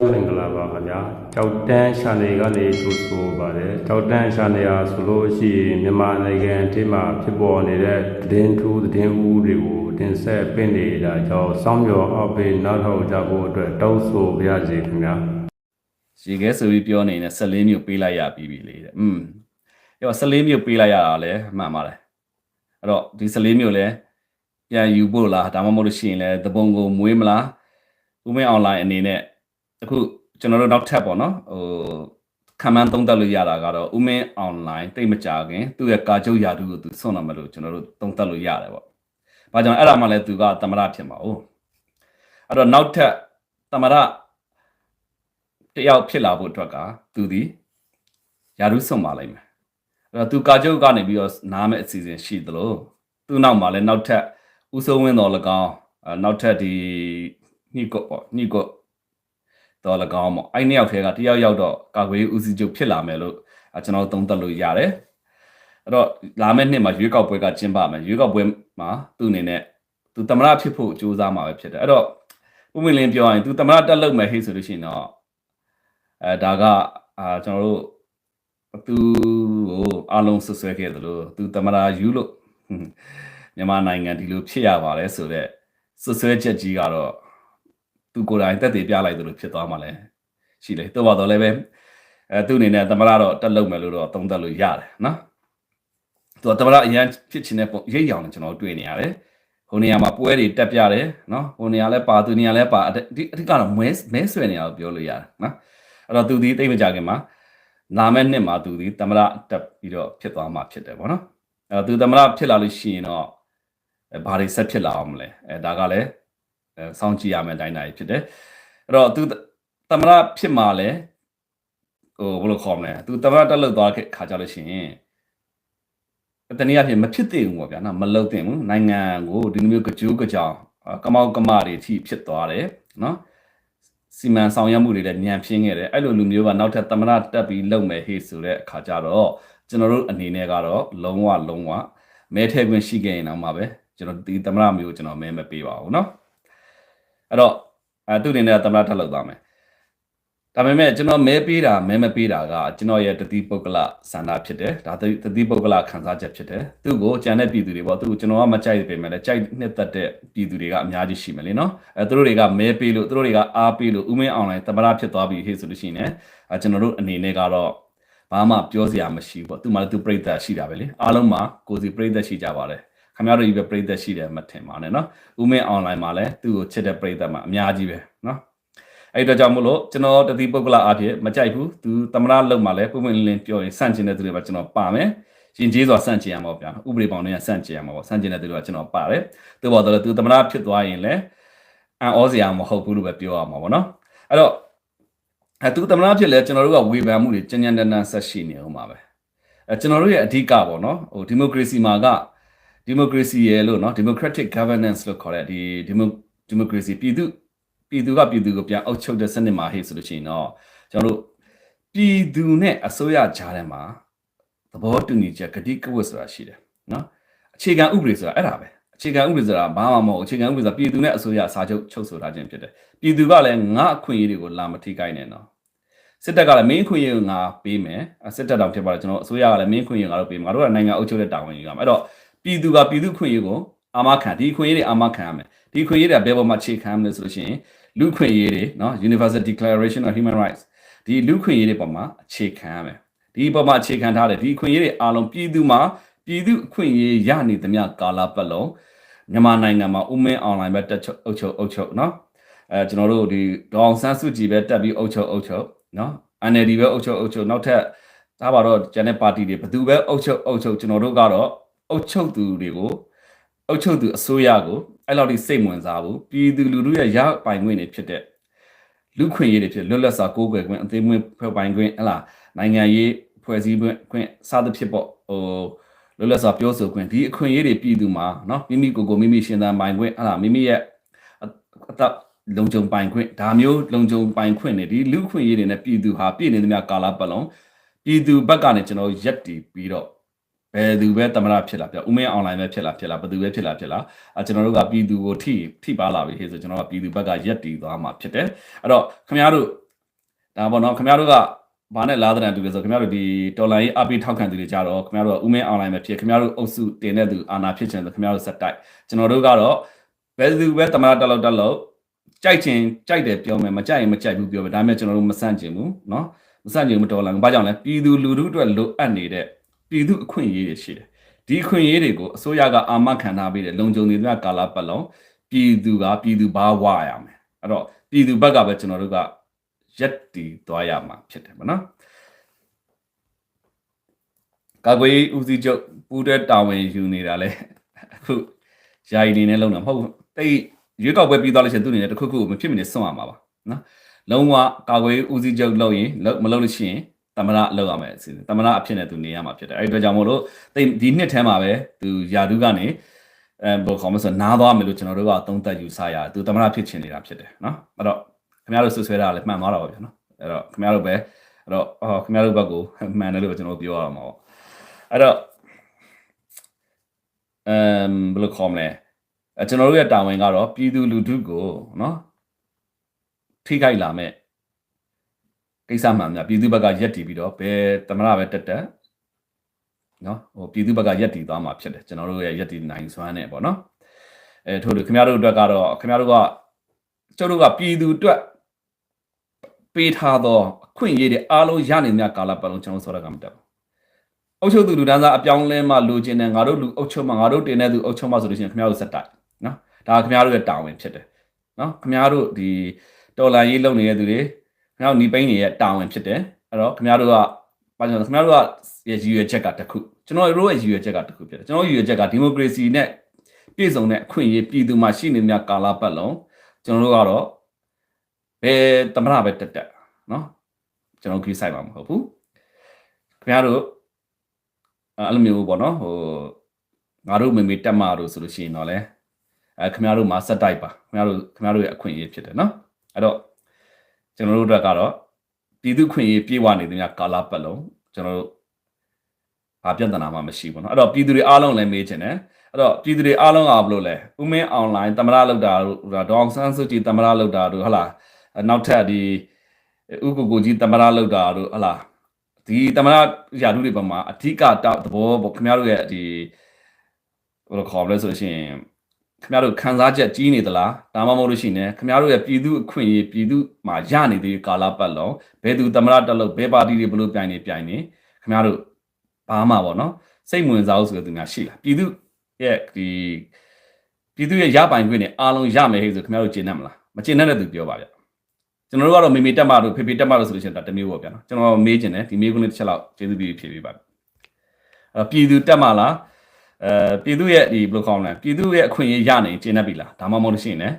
မင်္ဂလာပါခင်ဗျာကြောက်တန်းရှာနေကနေထိုးဆိုပါတယ်ကြောက်တန်းရှာနေရဆိုလို့ရှိရင်မြန်မာနိုင်ငံအထိမှာဖြစ်ပေါ်နေတဲ့သတင်းထူးသတင်းဦးတွေကိုတင်ဆက်ပင့်နေတာကြောင့်စောင်းမျောအောက်ပေးနောက်ထောက်ကြဖို့အတွက်တောင်းဆိုပါရစေခင်ဗျာရေခဲဆိုပြီးပြောနေတဲ့14မြို့ပေးလိုက်ရပြီးပြီလေတဲ့อืมရော14မြို့ပေးလိုက်ရတာလဲမှန်ပါတယ်အဲ့တော့ဒီ14မြို့လဲပြန်ယူဖို့လားဒါမှမဟုတ်လို့ရှိရင်လဲသဘုံကိုမွေးမလားဥမင်းအွန်လိုင်းအနေနဲ့ အခုကျွန်တော်တို့နောက်ထပ်ပေါ့နော်ဟိုခံမှန်းသုံးသပ်လို့ရတာကတော့ဥမင်းအွန်လိုင်းတိတ်မကြခင်သူ့ရဲ့ကာချုပ်ယာတုကိုသူဆွန့်တော့မလို့ကျွန်တော်တို့သုံးသပ်လို့ရတယ်ပေါ့။ဘာကြောင့်အဲ့ဒါမှလဲသူကသမရဖြစ်မှာ哦။အဲ့တော့နောက်ထပ်သမရတယောက်ဖြစ်လာဖို့အတွက်ကသူဒီယာရုဆွန့်ပါလိမ့်မယ်။အဲ့တော့သူကာချုပ်ကနေပြီးတော့နားမဲ့အစီအစဉ်ရှိသလိုသူ့နောက်မှာလဲနောက်ထပ်ဦးစိုးဝင်းတော်၎င်းအဲနောက်ထပ်ဒီညိကုတ်ပေါ့ညိကု တ်တော်၎င်းပေါ့အဲ့နှစ်ယောက်ထဲကတယောက်ယောက်တော့ကာကွယ်ရေးဦးစီးချုပ်ဖြစ်လာမယ်လို့အဲကျွန်တော်သုံးသပ်လို့ရတယ်အဲ့တော့လာမယ့်နှစ်မှာရွေးကောက်ပွဲကကျင်းပမယ်ရွေးကောက်ပွဲမှာသူ့အနေနဲ့သူသမရဖြစ်ဖို့ကြိုးစားမှာပဲဖြစ်တယ်အဲ့တော့ဥမင်းလင်းပြောရရင်သူသမရတက်လုပ်မယ်ဟေ့ဆိုလို့ရှိရင်တော့အဲဒါကအာကျွန်တော်တို့သူကိုအလုံးဆွဆွဲခဲ့သလိုသူသမရယူလို့မြန်မာနိုင်ငံဒီလိုဖြစ်ရပါတယ်ဆိုတော့ဆွဆွဲချက်ကြီးကတော့ သူကိုယ်တိုင်တက်တည်ပြလိုက်သလိုဖြစ်သွားမှလည်းရှိလေတော့ပါတော့လည်းပဲအဲသူ့အနေနဲ့သမရတော့တက်လုပ်မယ်လို့တော့သုံးသပ်လို့ရတယ်နော်သူကသမရအရင်ဖြစ်ချင်တဲ့ပုံရိပ်ရောင်နဲ့ကျွန်တော်တွေ့နေရတယ်ဟိုနေရာမှာပွဲတွေတက်ပြတယ်နော်ဟိုနေရာလဲပါသူနေရာလဲပါဒီအဓိကတော့မဲမဲဆွဲနေအောင်ပြောလို့ရတယ်နော်အဲ့တော့သူဒီတိတ်မကြခင်မှာလာမယ့်နှစ်မှာသူဒီသမရတက်ပြီးတော့ဖြစ်သွားမှာဖြစ်တယ်ဗောနော်အဲ့တော့သူသမရဖြစ်လာလို့ရှိရင်တော့အဲဘာတွေဆက်ဖြစ်လာအောင်မလဲအဲဒါကလည်းအဲ စောင့်ကြည့်ရမယ့်အတိုင်းအတာဖြစ်တယ်အဲ့တော့သူသမရဖြစ်မှာလဲဟိုဘယ်လိုခေါ်မလဲသူသမရတက်လို့သွားခဲ့ခါကြလို့ရှိရင်တနည်းအားဖြင့်မဖြစ်သင့်ဘူးပေါ့ဗျာနော်မလုံသင့်ဘူးနိုင်ငံကိုဒီလိုမျိုးကြိုးကြောင်ကမောက်ကမတွေအထိဖြစ်သွားတယ်နော်စီမံဆောင်ရွက်မှုတွေလည်းညံပြင်းခဲ့တယ်အဲ့လိုလူမျိုးကနောက်ထပ်သမရတက်ပြီးလုံမယ်ဟေ့ဆိုတဲ့အခါကျတော့ကျွန်တော်တို့အနေနဲ့ကတော့လုံးဝလုံးဝမဲထဲခွင့်ရှိခဲ့ရင်တော့မှပဲကျွန်တော်ဒီသမရမျိုးကျွန်တော်မဲမပေးပါဘူးเนาะ အဲ့တော့အဲသူအနေနဲ့သမရထပ်လောက်သွားမယ်ဒါပေမဲ့ကျွန်တော်မဲပေးတာမဲမပေးတာကကျွန်တော်ရဲ့တတိပုဂ္ဂလဆန္ဒဖြစ်တယ်ဒါတတိပုဂ္ဂလခံစားချက်ဖြစ်တယ်သူ့ကိုကြံတဲ့ပြည်သူတွေပေါ့သူကျွန်တော်ကမကြိုက်ပေမဲ့လည်းကြိုက်နှစ်သက်တဲ့ပြည်သူတွေကအများကြီးရှိမယ်လေနော်အဲသူတို့တွေကမဲပေးလို့သူတို့တွေကအားပေးလို့ဥမင်းအွန်လိုင်းသမရဖြစ်သွားပြီဟေ့ဆိုလို့ရှိရင်အဲကျွန်တော်တို့အနေနဲ့ကတော့ဘာမှပြောစရာမရှိဘူးပေါ့သူမှလည်းသူပြိတ္တရှိတာပဲလေအားလုံးမှာကိုစီပြိတ္တရှိကြပါတယ် ခင်ဗျားတို့ကြီးပဲပြိသက်ရှိတယ်မထင်ပါနဲ့เนาะဥမင်းအွန်လိုင်းမှာလည်းသူ့ကိုချစ်တဲ့ပြိသက်မှာအများကြီးပဲเนาะအဲ့တော့ကြောင့်မို့လို့ကျွန်တော်တတိပုဂ္ဂလအဖြစ်မကြိုက်ဘူးသူသမရလုံမှာလည်းပုံမှန်လင်းပြောရင်စန့်ကျင်တဲ့သူတွေပါကျွန်တော်ပါမယ်ရှင်ကျေးစွာစန့်ကျင်ရမှာပေါ့ဗျာဥပဒေပေါင်းတွေကစန့်ကျင်ရမှာပေါ့စန့်ကျင်တဲ့သူတွေကကျွန်တော်ပါတယ်သူပေါ်တော့သူသမရဖြစ်သွားရင်လည်းအံ့ဩစရာမဟုတ်ဘူးလို့ပဲပြောရမှာပေါ့နော်အဲ့တော့အဲသူသမရဖြစ်လဲကျွန်တော်တို့ကဝေဖန်မှုတွေကြင်ကြင်တန်းတန်းဆက်ရှိနေအောင်ပါပဲအဲကျွန်တော်တို့ရဲ့အဓိကပေါ့နော်ဟိုဒီမိုကရေစီမှာက ဒီမိုကရေစီရယ်လို့နော် democratic governance လို့ခေါ်တဲ့ဒီဒီမိုဒီမိုကရေစီပြည်သူပြည်သူကပြည်သူကိုပြန်အုပ်ချုပ်တဲ့စနစ်မှာဟေ့ဆိုလို့ရှိရင်တော့ကျွန်တော်တို့ပြည်သူနဲ့အစိုးရကြားထဲမှာသဘောတူညီချက်ကတိကဝတ်ဆိုတာရှိတယ်နော်အခြေခံဥပဒေဆိုတာအဲ့ဒါပဲအခြေခံဥပဒေဆိုတာဘာမှမဟုတ်အခြေခံဥပဒေဆိုတာပြည်သူနဲ့အစိုးရစာချုပ်ချုပ်ဆိုထားခြင်းဖြစ်တယ်ပြည်သူကလည်းငါအခွင့်အရေးတွေကိုလာမထိခိုက်နဲ့နော်စစ်တပ်ကလည်းမင်းခွင့်ရငါပေးမယ်စစ်တပ်တောင်ဖြစ်ပါတော့ကျွန်တော်အစိုးရကလည်းမင်းခွင့်ရငါတို့ပေးမယ်ငါတို့ကနိုင်ငံအုပ်ချုပ်တဲ့တာဝန်ယူရမှာအဲ့တော့ ပြည်သူကပြည်သူခွင့်ရေးကိုအာမခံဒီခွင့်ရေးတွေအာမခံရမယ်ဒီခွင့်ရေးတွေဘယ်ပေါ်မှာခြေခံမလဲဆိုလို့ရှိရင်လူခွင့်ရေးတွေနော် Universal Declaration of Human Rights ဒီလူခွင့်ရေးတွေပေါ်မှာအခြေခံရမယ်ဒီပေါ်မှာအခြေခံထားတယ်ဒီခွင့်ရေးတွေအားလုံးပြည်သူမှာပြည်သူအခွင့်အရေးရနေသမျှကာလပတ်လုံးမြန်မာနိုင်ငံမှာဥမင်းအွန်လိုင်းပဲတက်ချုပ်အုပ်ချုပ်အုပ်ချုပ်နော်အဲကျွန်တော်တို့ဒီဒေါအောင်ဆန်းစုကြည်ပဲတက်ပြီးအုပ်ချုပ်အုပ်ချုပ်နော် NLD ပဲအုပ်ချုပ်အုပ်ချုပ်နောက်ထပ်ဒါပါတော့ကျန်တဲ့ပါတီတွေဘယ်သူပဲအုပ်ချုပ်အုပ်ချုပ်ကျွန်တော်တို့ကတော့ အုပ်ချုပ်သူတွေကိုအုပ်ချုပ်သူအစိုးရကိုအဲ့လောက်ထိစိတ်ဝင်စားဘူးပြည်သူလူထုရဲ့ရပိုင်ခွင့်တွေဖြစ်တဲ့လူခွင့်ရေးတွေဖြစ်လွတ်လပ်စွာကိုးကွယ်ခွင့်အသေးမွေးဖွဲ့ပိုင်ခွင့်ဟလာနိုင်ငံရေးဖွဲ့စည်းခွင့်ခွင့်စသဖြင့်ပေါ့ဟိုလွတ်လပ်စွာပြောဆိုခွင့်ဒီအခွင့်အရေးတွေပြည်သူမှာเนาะမိမိကိုယ်ကိုမိမိရှင်သန်ပိုင်ခွင့်ဟလာမိမိရဲ့အသက်လုံခြုံပိုင်ခွင့်ဒါမျိုးလုံခြုံပိုင်ခွင့်တွေဒီလူခွင့်ရေးတွေနဲ့ပြည်သူဟာပြည်နေသမျှကာလပတ်လုံးပြည်သူဘက်ကနေကျွန်တော်ရက်တည်ပြီးတော့ ဘယ်သူပဲတမရဖြစ်လာပြဥမင်းအွန်လိုင်းပဲဖြစ်လာဖြစ်လာဘယ်သူပဲဖြစ်လာဖြစ်လာအဲကျွန်တော်တို့ကပြည်သူကိုထိထိပါလာပြီဟေ့ဆိုကျွန်တော်ကပြည်သူဘက်ကရက်တည်သွားမှာဖြစ်တယ်အဲ့တော့ခင်ဗျားတို့ ဒါပေါ့နော်ခင်ဗျားတို့ကဘာနဲ့လာတဲ့တူလဲဆိုခင်ဗျားတို့ဒီတော်လိုင်းအပိထောက်ခံသူတွေကြတော့ခင်ဗျားတို့ကဥမင်းအွန်လိုင်းပဲဖြစ်ခင်ဗျားတို့အုပ်စုတင်တဲ့သူအာနာဖြစ်ချင်တယ်ခင်ဗျားတို့စက်တိုက်ကျွန်တော်တို့ကတော့ဘယ်သူပဲတမနာတက်လောက်တက်လောက်ကြိုက်ချင်ကြိုက်တယ်ပြောမယ်မကြိုက်ရင်မကြိုက်ဘူးပြောမယ်ဒါပေမဲ့ကျွန်တော်တို့မဆန့်ကျင်ဘူးเนาะမဆန့်ကျင်ဘူးတော်လိုင်းဘာကြောင့်လဲပြည်သူလူထုအတွက်လိုအပ်နေတဲ့ ပြည်သူအခွင့်အရေးတွေရှိတယ်ဒီအခွင့်အရေးတွေကိုအစိုးရကအာမခံထားပေးတယ်လုံခြုံနေတဲ့ကာလပတ်လုံးပြည်သူကပြည်သူဘာဝရမယ်အဲ့တော့ပြည်သူဘက်ကပဲကျွန်တော်တို့ကရက်တီသွားရမှာဖြစ်တယ်ဗောနော်ကာကွယ်ရေးဦးစီးချုပ်ပူးတဲ့တာဝန်ယူနေတာလဲအခုယာယီနေနဲ့လုံတာမဟုတ်ဘူးတိတ်ရွေးကောက်ပွဲပြီးသွားလို့ရှိရင်သူအနေနဲ့တစ်ခုခုမဖြစ်မနေစွန့်ရမှာပါနော်လုံးဝကာကွယ်ရေးဦးစီးချုပ်လုပ်ရင်မလုပ်လို့ရှိရင် တမရလောက်ရမယ်အစီအစဉ်တမရအဖြစ်နဲ့သူနေရမှာဖြစ်တယ်အဲ့ဒီအတွက်ကြောင့်မို့လို့ဒီနှစ်ထဲမှာပဲသူယာဒုကနေအဲဘယ်ခေါ်မလဲဆိုနားသွားမယ်လို့ကျွန်တော်တို့ကသုံးသပ်ယူဆရတယ်သူတမရဖြစ်ချင်နေတာဖြစ်တယ်နော်အဲ့တော့ခင်ဗျားတို့ဆွဆွဲတာလည်းမှန်သွားတာပါဗျာနော်အဲ့တော့ခင်ဗျားတို့ပဲအဲ့တော့အော်ခင်ဗျားတို့ဘက်ကိုမှန်တယ်လို့ကျွန်တော်ပြောရမှာပေါ့အဲ့တော့အမ်ဘယ်လိုခေါ်မလဲအဲကျွန်တော်တို့ရဲ့တာဝန်ကတော့ပြည်သူလူထုကိုနော်ထိခိုက်လာမဲ့ ကိစ္စမှန်များပြည်သူဘက်ကရက်တည်ပြီးတော့ဘယ်တမရပဲတက်တက်နော်ဟိုပြည်သူဘက်ကရက်တည်သွားမှာဖြစ်တယ်ကျွန်တော်တို့ရဲ့ရက်တည်နိုင်စွမ်းနဲ့ပေါ့နော်အဲထို့လို့ခင်ဗျားတို့အတွက်ကတော့ခင်ဗျားတို့ကကျုပ်တို့ကပြည်သူအတွက်ပေးထားသောအခွင့်အရေးတွေအားလုံးရနေမြကာလပတ်လုံးကျွန်တော်ဆိုရကမတက်ဘူးအုပ်ချုပ်သူလူတန်းစားအပြောင်းလဲမှလိုချင်တယ်ငါတို့လူအုပ်ချုပ်မှငါတို့တင်တဲ့သူအုပ်ချုပ်မှဆိုလို့ရှိရင်ခင်ဗျားတို့စက်တိုက်နော်ဒါခင်ဗျားတို့ရဲ့တာဝန်ဖြစ်တယ်နော်ခင်ဗျားတို့ဒီတော်လန်ရေးလုပ်နေတဲ့သူတွေ ခင်ဗျားတို့နီးပိန်းတွေရဲ့တာဝန်ဖြစ်တယ်အဲ့တော့ခင်ဗျားတို့ကဘာကြောင့်ခင်ဗျားတို့ကရည်ရွယ်ချက်ကတစ်ခုကျွန်တော်တို့ရဲ့ရည်ရွယ်ချက်ကတစ်ခုဖြစ်တယ်ကျွန်တော်ရည်ရွယ်ချက်ကဒီမိုကရေစီနဲ့ပြည်စုံတဲ့အခွင့်အရေးပြည်သူမှာရှိနေမြကာလပတ်လုံးကျွန်တော်တို့ကတော့ဘယ်သမရပဲတက်တက်နော်ကျွန်တော်ခရီးဆိုင်မှာမဟုတ်ဘူးခင်ဗျားတို့အဲ့လိုမျိုးပေါ့နော်ဟိုငါတို့မေမေတက်မတို့ဆိုလို့ရှိရင်တော့လေအဲခင်ဗျားတို့မှာစက်တိုက်ပါခင်ဗျားတို့ခင်ဗျားတို့ရဲ့အခွင့်အရေးဖြစ်တယ်နော်အဲ့တော့ ကျွန်တော်တို့အတွက်ကတော့ပြည်သူခွင့်ရေးပြေဝနေတဲ့ကာလပတ်လုံးကျွန်တော်တို့ဘာပြဿနာမှမရှိဘူးเนาะအဲ့တော့ပြည်သူတွေအားလုံးလည်းမေးချင်တယ်အဲ့တော့ပြည်သူတွေအားလုံးကဘလို့လဲဥမင်းအွန်လိုင်းတမရလောက်တာတို့ဒေါအောင်ဆန်းစုကြည်တမရလောက်တာတို့ဟလာနောက်ထပ်ဒီဥကိုကိုကြီးတမရလောက်တာတို့ဟလာဒီတမရယာတုတွေပေါ်မှာအဓိကတောက်သဘောပေါ့ခင်ဗျားတို့ရဲ့ဒီဘယ်လိုခေါ်မလဲဆိုလို့ရှိရင် ခင်ဗျားတို့ခံစားချက်ကြီးနေသလားဒါမှမဟုတ်လို့ရှိရင်ခင်ဗျားတို့ရဲ့ပြည်သူအခွင့်အရေးပြည်သူမှာရနေသေးကာလပတ်လုံးဘယ်သူတမရတက်လို့ဘယ်ပါတီတွေဘလို့ပြိုင်နေပြိုင်နေခင်ဗျားတို့ဘာမှပေါ့နော်စိတ်ဝင်စားဖို့ဆိုတဲ့သူများရှိလားပြည်သူရဲ့ဒီပြည်သူရဲ့ရပိုင်ခွင့်နဲ့အားလုံးရမယ်ဟဲ့ဆိုခင်ဗျားတို့ကျင့်တတ်မလားမကျင့်တတ်တဲ့သူပြောပါဗျကျွန်တော်တို့ကတော့မေမေတက်မတို့ဖေဖေတက်မတို့ဆိုလို့ရှိရင်ဒါတစ်မျိုးပေါ့ဗျာနော်ကျွန်တော်မေးချင်တယ်ဒီမေးခွန်းလေးတစ်ချက်လောက်ကျေးဇူးပြုဖြေပေးပါအဲ့ပြည်သူတက်မလား အဲပြည်သူရဲ့ဒီဘယ်လိုခေါ်မလဲပြည်သူရဲ့အခွင့်အရေးရနေကျင့်တတ်ပြီလားဒါမှမဟုတ်လို့ရှိရင်လည်း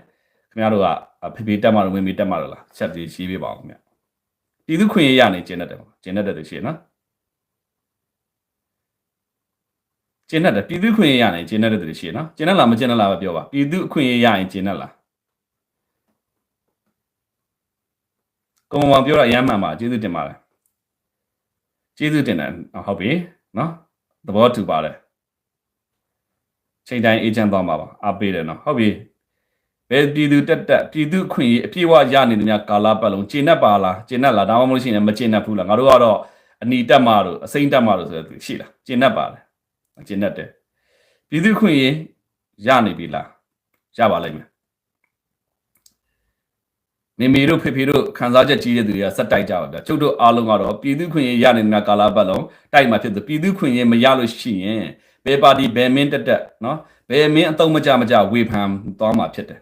ခင်ဗျားတို့ကဖေဖေတက်မတို့မေမေတက်မတို့လားချက်ကြီးရှင်းပေးပါဦးခင်ဗျပြည်သူခွင့်ရရနေကျင့်တတ်တယ်ကျင့်တတ်တယ်သူရှိရနော်ကျင့်တတ်တယ်ပြည်သူခွင့်ရရနေကျင့်တတ်တယ်သူရှိရနော်ကျင့်တတ်လားမကျင့်တတ်လားပဲပြောပါပြည်သူအခွင့်ရရရင်ကျင့်တတ်လားကိုမောင်ပြောတာအယမ်းမှန်ပါကျေးဇူးတင်ပါတယ်ကျေးဇူးတင်တယ်ဟုတ်ပြီနော်သဘောတူပါတယ် ချိန်တိုင်းအေဂျင့်သွားမှာပါအားပေးတယ်နော်ဟုတ်ပြီဘယ်ပြည်သူတက်တက်ပြည်သူခွင့်ရေးအပြည့်အဝရနေတယ်များကာလာပတ်လုံးကျင့်တတ်ပါလားကျင့်တတ်လားဒါမှမဟုတ်ရှိရင်မကျင့်တတ်ဘူးလားငါတို့ကတော့အနီတက်မှာတို့အစိမ့်တက်မှာတို့ဆိုတဲ့သူရှိလားကျင့်တတ်ပါလားကျင့်တတ်တယ်ပြည်သူခွင့်ရေးရနေပြီလားရပါလိမ့်မယ် မေမေတို့ဖေဖေတို့ခံစားချက်ကြီးတဲ့သူတွေကစက်တိုက်ကြပါဗျာကျုပ်တို့အားလုံးကတော့ပြည်သူခွင့်ရေးရနေတဲ့ကာလာပတ်လုံးတိုက်မှာဖြစ်သူပြည်သူခွင့်ရေးမရလို့ရှိရင်ဘယ်ပါတီဘယ်မင်းတက်တက်နော်ဘယ်မင်းအတုံးမကြမကြဝေဖန်သွားမှာဖြစ်တယ်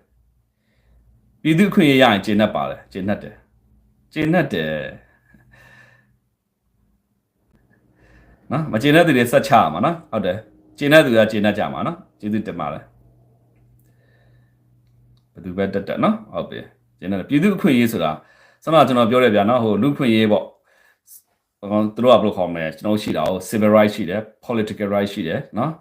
ပြည်သူခွင့်ရေးရရင်ကျင့်တတ်ပါတယ်ကျင့်တတ်တယ်ကျင့်တတ်တယ်နော်မကျင့်တဲ့သူတွေစက်ချရမှာနော်ဟုတ်တယ်ကျင့်တဲ့သူကကျင့်တတ်ကြမှာနော်ကျေးဇူးတင်ပါတယ်ဘယ်သူပဲတက်တက်နော်ဟုတ်ပြီ ကျင်းတယ်ပြည်သူအခွင့်အရေးဆိုတာစမကျွန်တော်ပြောရပြနော်ဟိုလူခွင့်ရေးပေါ့ဟိုသူတို့ကဘယ်လိုခေါ်မလဲကျွန်တော်ရှိတာဟို civil right ရှိတယ် political right ရှိတယ်နော်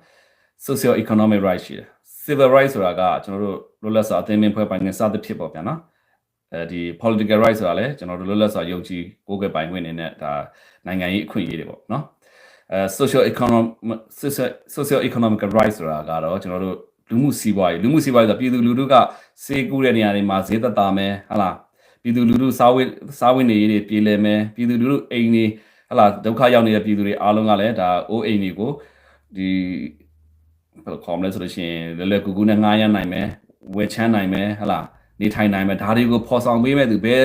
socio economic right ရှိတယ် civil right ဆိုတာကကျွန်တော်တို့လွတ်လပ်စွာအသင်းမင်းဖွဲ့ပိုင်ခွင့်စသဖြင့်ပေါ့ဗျာနော်အဲဒီ political right ဆိုတာလည်းကျွန်တော်တို့လွတ်လပ်စွာယုံကြည်ကိုးကွယ်ပိုင်ခွင့်နေနဲ့ဒါနိုင်ငံရေးအခွင့်အရေးတွေပေါ့နော်အဲ social economic social economic right ဆိုတာကတော့ကျွန်တော်တို့ လူမှုစီးပွားရေးလူမှုစီးပွားရေးဆိုပြည်သူလူထုကစေးကူးတဲ့နေရာတွေမှာဈေးသက်သာမယ်ဟာလားပပြည်သူလူထုစားဝတ်စားဝတ်နေရေးတွေပြည်လဲမယ်ပြည်သူလူထုအိမ်တွေဟလာဒုက္ခရောက်နေတဲ့ပြည်သူတွေအားလုံးကလည်းဒါအိုးအိမ်တွေကိုဒီဘယ်လိုခေါ်မလဲဆိုလို့ရှိရင်လွယ်လွယ်ကူကူနဲ့ငှားရမ်းနိုင်မယ်ဝယ်ချမ်းနိုင်မယ်ဟလာနေထိုင်နိုင်မယ်ဒါတွေကိုဖော်ဆောင်ပေးမဲ့သူဘယ်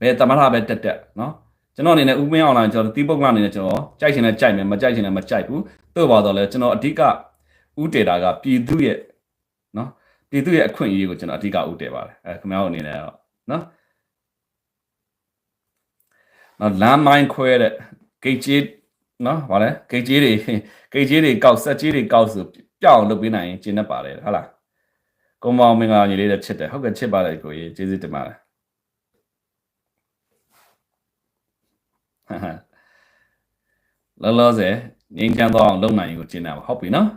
ဘယ်တမထပဲတက်တက်နော်ကျွန်တော်အနေနဲ့ဥပင်းအောင်လာကျွန်တော်တီးပုတ်ကအနေနဲ့ကျွန်တော်ကြိုက်ချင်လဲကြိုက်မယ်မကြိုက်ချင်လဲမကြိုက်ဘူးတို့ပါတော့လဲကျွန်တော်အဓိကဥတေတာကပြည်သူရဲ့နော် ပြည်သူရဲ့အခွင့်အရေးကိုကျွန်တော်အဓိကဥတည်ပါတယ်အဲခင်ဗျားတို့အနေနဲ့တော့နော်နော်လမ်းမိုင်းခွဲတဲ့ဂိတ်ကြီးနော်ဗါလဲဂိတ်ကြီးတွေဂိတ်ကြီးတွေကောက်ဆက်ကြီးတွေကောက်ဆိုပြောင်းအောင်လုပ်ပေးနိုင်ရင်ကျင်းတတ်ပါတယ်ဟုတ်လားကုံမောင်မင်္ဂလာညီလေးတဲ့ချစ်တယ်ဟုတ်ကဲ့ချစ်ပါတယ်ကိုကြီးကျေးဇူးတင်ပါတယ်လောလောဆယ်ငင်းချမ်းတော့အောင်လုပ်နိုင်ရင်ကိုကျင်းတာပါဟုတ်ပြီနော်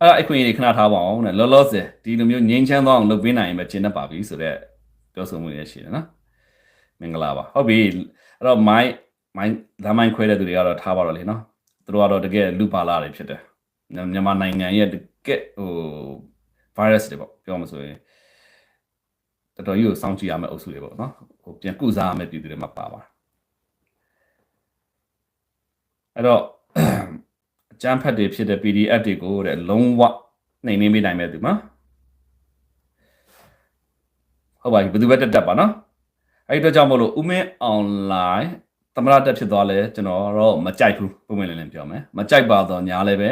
အဲ့ဒါအခွင့်အရေးခဏထားပါအောင်တဲ့လောလောဆယ်ဒီလိုမျိုးငင်းချမ်းတော့အောင်လုပ်ပေးနိုင်ရင်ပဲကျင်းတတ်ပါပြီဆိုတော့ပြောဆိုမှုရရှိတယ်နော်မင်္ဂလာပါဟုတ်ပြီအဲ့တော့ my my လာမိုင်းခွဲတဲ့သူတွေကတော့ထားပါတော့လေနော်သူတို့ကတော့တကယ်လူပါလာတွေဖြစ်တယ်မြန်မာနိုင်ငံရဲ့တကယ်ဟို virus တွေပေါ့ပြောမှဆိုရင်တော်တော်ကြီးကိုစောင့်ကြည့်ရမယ့်အုပ်စုတွေပေါ့နော်ဟိုပြန်ကုစားရမယ့်ပြည်သူတွေမှာပါပါအဲ့တော့အ ကျန်းဖတ်တွေဖြစ်တဲ့ PDF တွေကိုတဲ့လုံးဝနှိမ်နှင်းပေးနိုင်မဲ့သူမှာဟုတ်ပါပြီဘယ်သူပဲတက်တက်ပါနော်အဲ့ဒီတော့ကြောင့်မလို့ဥမင်း online သမရတက်ဖြစ်သွားလဲကျွန်တော်တော့မကြိုက်ဘူးပုံမှန်လည်းလည်းပြောမယ်မကြိုက်ပါတော့ညာလည်းပဲ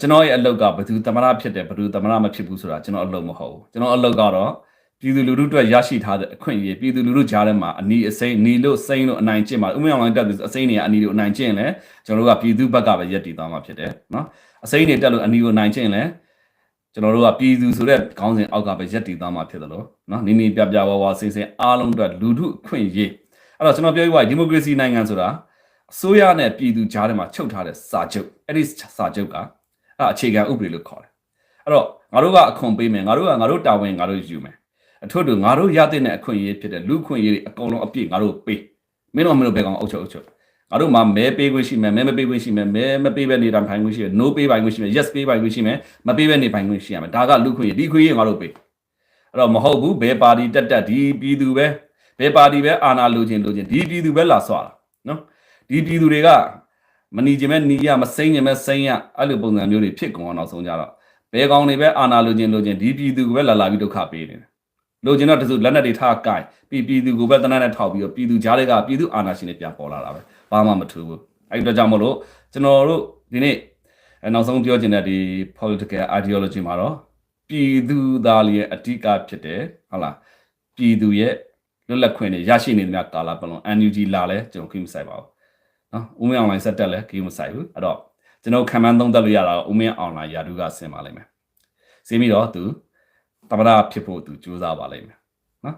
ကျွန်တော်ရဲ့အလုပ်ကဘယ်သူသမရဖြစ်တယ်ဘယ်သူသမရမဖြစ်ဘူးဆိုတာကျွန်တော်အလုပ်မဟုတ်ဘူးကျွန်တော်အလုပ်ကတော့ ပြည်သူလူထုအတွက်ရရှိထားတဲ့အခွင့်အရေးပြည်သူလူထုကြားထဲမှာအနီအစိမ့်နီလို့စိမ့်လို့အနိုင်ကျင့်ပါဥမင်းအောင်လိုင်းတက်အစိမ့်တွေကအနီလို့အနိုင်ကျင့်လဲကျွန်တော်တို့ကပြည်သူဘက်ကပဲရက်တည်သွားမှာဖြစ်တယ်နော်အစိမ့်တွေတက်လို့အနီကိုအနိုင်ကျင့်လဲကျွန်တော်တို့ကပြည်သူဆိုတဲ့ခေါင်းစဉ်အောက်ကပဲရက်တည်သွားမှာဖြစ်တယ်လို့နော်နီနီပြပြဝဝစင်စင်အားလုံးအတွက်လူထုအခွင့်အရေးအဲ့တော့ကျွန်တော်ပြောပြပါဒီမိုကရေစီနိုင်ငံဆိုတာအစိုးရနဲ့ပြည်သူကြားထဲမှာချုပ်ထားတဲ့စာချုပ်အဲ့ဒီစာချုပ်ကအဲ့အခြေခံဥပဒေလို့ခေါ်တယ်အဲ့တော့ငါတို့ကအခွန်ပေးမယ်ငါတို့ကငါတို့တာဝန်ငါတို့ယူမယ် အထွတ်တူငါတို့ရတဲ့အခွင့်အရေးဖြစ်တဲ့လူခွင့်အရေးတွေအကုန်လုံးအပြည့်ငါတို့ပေးမင်းတို့မင်းတို့ဘယ်ကောင်အုပ်ချုပ်အုပ်ချုပ်ငါတို့မှာမဲပေးခွင့်ရှိမယ်မဲမပေးခွင့်ရှိမယ်မဲမပေးဘဲနေတာဖိုင်ခွင့်ရှိမယ် no ပေးပိုင်ခွင့်ရှိမယ် yes ပေးပိုင်ခွင့်ရှိမယ်မပေးဘဲနေပိုင်ခွင့်ရှိရမယ်ဒါကလူခွင့်ရဒီခွင့်ရငါတို့ပေးအဲ့တော့မဟုတ်ဘူးဘယ်ပါတီတက်တက်ဒီပြည်သူပဲဘယ်ပါတီပဲအာဏာလိုချင်လိုချင်ဒီပြည်သူပဲလာဆွာတာနော်ဒီပြည်သူတွေကမနီချင်မဲ့နီရမစိမ့်ချင်မဲ့စိမ့်ရအဲ့လိုပုံစံမျိုးတွေဖြစ်ကုန်အောင်နောက်ဆုံးကြတော့ဘယ်ကောင်တွေပဲအာဏာလိုချင်လိုချင်ဒီပြည်သူကပဲလာလာပြီးဒုက္ခပေးနေတယ် လိုချင်တော့တစုလက်နက်တွေထားကင်ပြည်ပြည်သူကိုပဲတနက်နဲ့ထောက်ပြီးတော့ပြည်သူကြားတွေကပြည်သူအာဏာရှင်တွေပြန်ပေါ်လာတာပဲဘာမှမထူးဘူးအဲ့ဒီတော့ကြောင့်မလို့ကျွန်တော်တို့ဒီနေ့နောက်ဆုံးပြောချင်တဲ့ဒီ political ideology မှာတော့ပြည်သူသားလေးရဲ့အဓိကဖြစ်တယ်ဟုတ်လားပြည်သူရဲ့လွတ်လပ်ခွင့်တွေရရှိနေတဲ့များကာလပတ်လုံး NUG လာလဲကျွန်တော်ခိမဆိုင်ပါဘူးနော်ဦးမင်းအောင်လိုင်းဆက်တက်လဲခိမဆိုင်ဘူးအဲ့တော့ကျွန်တော်ခံမှန်းသုံးသပ်လို့ရတာဦးမင်းအောင်လိုင်းယာဒုကဆင်ပါလိမ့်မယ်ဆင်းပြီးတော့သူ တမရဖြစ်ဖို့သူကြိုးစားပါလိမ့်မယ်နော်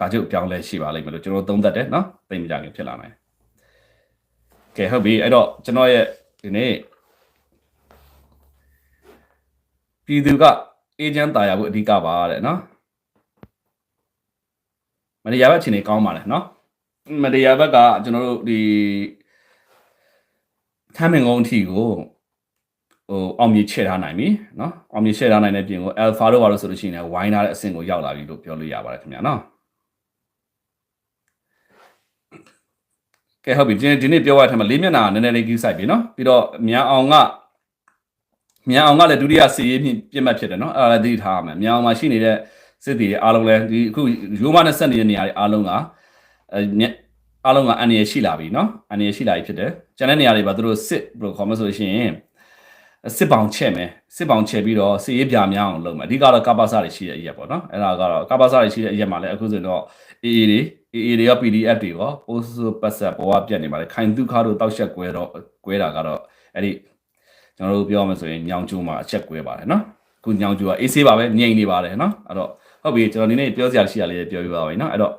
ကာချုပ်ပြောင်းလဲရှိပါလိမ့်မယ်လို့ကျွန်တော်သုံးသပ်တယ်နော်သိမကြခင်ဖြစ်လာနိုင်ကဲဟုတ်ပြီအဲ့တော့ကျွန်တော်ရဲ့ဒီနေ့ပြည်သူကအေဂျင့်တာယာဖို့အဓိကပါတဲ့နော်မတရားဘက်အခြေအနေကောင်းပါလေနော်မတရားဘက်ကကျွန်တော်တို့ဒီထမ်းမင်ကုန်းအထိကို ဟိုအောင်မြေချဲ့ထားနိုင်ပြီเนาะအောင်မြေချဲ့ထားနိုင်တဲ့ပြင်ကို alpha တို့ဘာလို့ဆိုလို့ရှိရင်ဝိုင်းထားတဲ့အဆင့်ကိုရောက်လာပြီလို့ပြောလို့ရပါတယ်ခင်ဗျာเนาะကဲဟုတ်ပြီဒီနေ့ဒီနေ့ပြောရတဲ့မှာလေးမျက်နှာနည်းနည်းလေးကြီးဆိုင်ပြီเนาะပြီးတော့မြန်အောင်ကမြန်အောင်ကလည်းဒုတိယစီရေးပြစ်မှတ်ဖြစ်တယ်เนาะအဲ့ဒါလည်းသိထားရမယ်မြန်အောင်မှာရှိနေတဲ့စစ်တီတွေအားလုံးလည်းဒီအခုရိုးမနဲ့ဆက်နေတဲ့နေရာတွေအားလုံးကအဲအားလုံးကအန်ရရှိလာပြီเนาะအန်ရရှိလာပြီဖြစ်တယ်ကျန်တဲ့နေရာတွေပါသူတို့စစ်ဘယ်လိုခေါ်မလဲဆိုလို့ရှိရင် စစ်ပောင်ချက်မယ်စစ်ပောင်ချက်ပြီးတော့စစ်ရေးပြများအောင်လုပ်မယ်အဓိကတော့ကပ္ပစတွေရှိတဲ့အရက်ပေါ့နော်အဲ့ဒါကတော့ကပ္ပစတွေရှိတဲ့အရက်မှာလည်းအခုဆိုတော့ AA တွေ AA တွေရော PDF တွေရော post ပတ်ဆက်ပေါ်ကပြတ်နေပါလေခိုင်ဒုခါတို့တောက်ချက်ကွဲတော့ကွဲတာကတော့အဲ့ဒီကျွန်တော်တို့ပြောမှဆိုရင်ညောင်ကျိုးမှာအချက်ကွဲပါတယ်နော်အခုညောင်ကျိုးကအေးဆေးပါပဲငြိမ်နေပါတယ်နော်အဲ့တော့ဟုတ်ပြီကျွန်တော်ဒီနေ့ပြောစရာရှိတာလေးပြောပြပါမယ်နော်အဲ့တော့